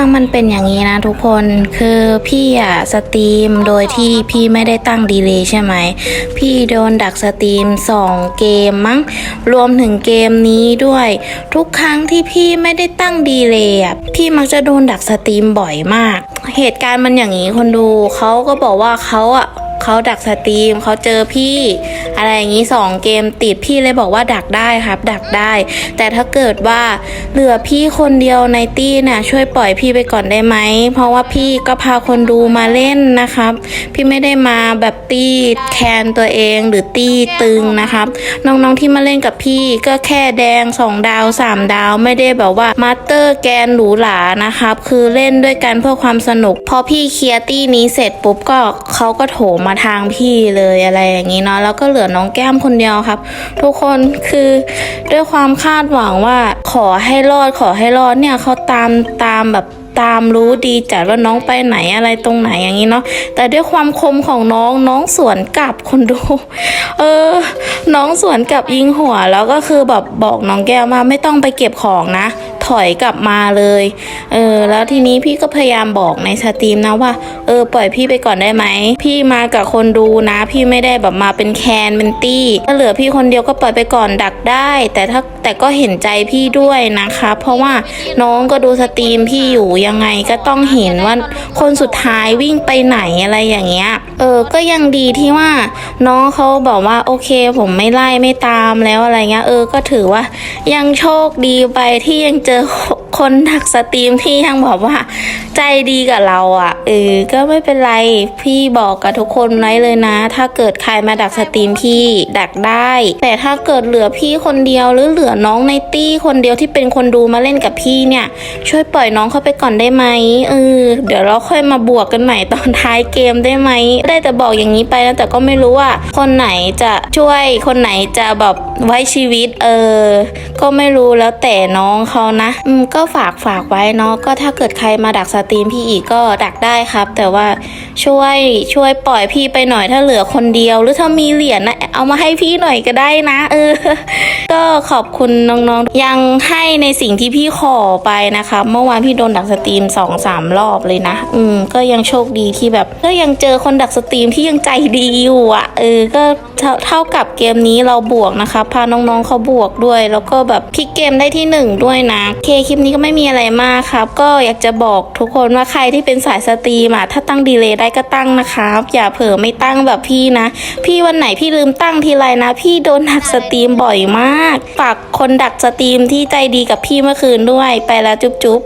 รื่องมันเป็นอย่างนี้นะทุกคนคือพี่อะสตรีมโดยที่พี่ไม่ได้ตั้งดีเลย์ใช่ไหม พี่โดนดักสตรีมสองเกมมั้ง รวมถึงเกมนี้ด้วย ทุกครั้งที่พี่ไม่ได้ตั้งดีเลย์อะพี่มักจะโดนดักสตรีมบ่อยมาก เหตุการณ์มันอย่างนี้คนดูเขาก็บอกว่าเขาอะเขาดักสตรีมเขาเจอพี่ อะไรอย่างนี้สองเกมติดพี่เลยบอกว่าดักได้ครับ ดักได้ แต่ถ้าเกิดว่าเหลือพี่คนเดียวในตี้เนี่ยช่วยปล่อยพี่ไปก่อนได้ไหม เพราะว่าพี่ก็พาคนดูมาเล่นนะครับ พี่ไม่ได้มาแบบตี้แคนตัวเองหรือตี้ตึงนะครับ น้องๆที่มาเล่นกับพี่ก็แค่แดงสองดาวสามดาวไม่ได้แบบว่ามาสเตอร์แกนหรูหรานะครับ คือเล่นด้วยกันเพื่อความสนุก พอพี่เคลียร์ตี้นี้เสร็จปุ๊บก็เขาก็โถมมาทางพี่เลยอะไรอย่างนี้เนาะแล้วก็เหลือน้องแก้มคนเดียวครับ ทุกคนคือด้วยความคาดหวังว่าขอให้รอดขอให้รอดเนี่ยเขาตามตามแบบตามรู้ดีจัดว่าน้องไปไหนอะไรตรงไหนอย่างนี้เนาะแต่ด้วยความคมของน้องน้องสวนกลับคนดู เออ น้องสวนกลับยิงหัวแล้วก็คือแบบบอกน้องแก้วมาไม่ต้องไปเก็บของนะถอยกลับมาเลย เออ แล้วทีนี้พี่ก็พยายามบอกในสตรีมนะว่า เออ ปล่อยพี่ไปก่อนได้ไหม พี่มากับคนดูนะ พี่ไม่ได้แบบมาเป็นแคนเป็นตี้ ถ้าเหลือพี่คนเดียวก็ปล่อยไปก่อนดักได้ แต่ถ้าแต่ก็เห็นใจพี่ด้วยนะคะ เพราะว่าน้องก็ดูสตรีมพี่อยู่ยังไงก็ต้องเห็นว่าคนสุดท้ายวิ่งไปไหนอะไรอย่างเงี้ย เออ ก็ยังดีที่ว่า น้องเขาบอกว่าโอเค ผมไม่ไล่ไม่ตามแล้วอะไรเงี้ย เออ ก็ถือว่ายังโชคดีไปที่ยังเจอคนดักสตรีมที่ยังบอกว่า ใจดีกับเราอะ่ะเออก็ไม่เป็นไรพี่บอกกับทุกคนไว้เลยนะ ถ้าเกิดใครมาดักสตรีมพี่ดักได้ แต่ถ้าเกิดเหลือพี่คนเดียวหรือเหลือน้องในตี้คนเดียวที่เป็นคนดูมาเล่นกับพี่เนี่ย ช่วยปล่อยน้องเข้าไปก่อนได้ไหมเออเดี๋ยวเราค่อยมาบวกกันใหม่ตอนท้ายเกมได้ไหมได้แต่บอกอย่างนี้ไปนะแต่ก็ไม่รู้ว่า คนไหนจะช่วยคนไหนจะแบบ ไว้ชีวิตเออ ก็ไม่รู้แล้วแต่น้องเขานะอืมก็ฝากฝากไว้เนาะก็ถ้าเกิดใครมาดักสตรีมพี่อีกก็ดักได้ครับ แต่ว่าช่วยช่วยปล่อยพี่ไปหน่อยถ้าเหลือคนเดียว หรือถ้ามีเหรียญนะเอามาให้พี่หน่อยก็ได้นะ เออ ก็ขอบคุณน้องๆ ยังให้ในสิ่งที่พี่ขอไปนะคะเมื่อวานพี่โดนดักสตรีมสองสามรอบเลยนะ อืม ก็ยังโชคดีที่แบบก็ยังเจอคนดักสตรีมที่ยังใจดีอยู่อะเออก็เท่าเท่ากับเกมนี้เราบวกนะคะพาน้องๆเขาบวกด้วย แล้วก็แบบพลิกเกมได้ที่หนึ่งด้วยนะเคคลิปนี้ก็ไม่มีอะไรมากครับ ก็อยากจะบอกทุกคนว่าใครที่เป็นสายสตรีมอะถ้าตั้งดีเลย์ได้ก็ตั้งนะครับ อย่าเผลอไม่ตั้งแบบพี่นะ พี่วันไหนพี่ลืมตั้งทีไรนะ พี่โดนดักสตรีมบ่อยมาก ฝากคนดักสตรีมที่ใจดีกับพี่เมื่อคืนด้วย ไปแล้วจุ๊บ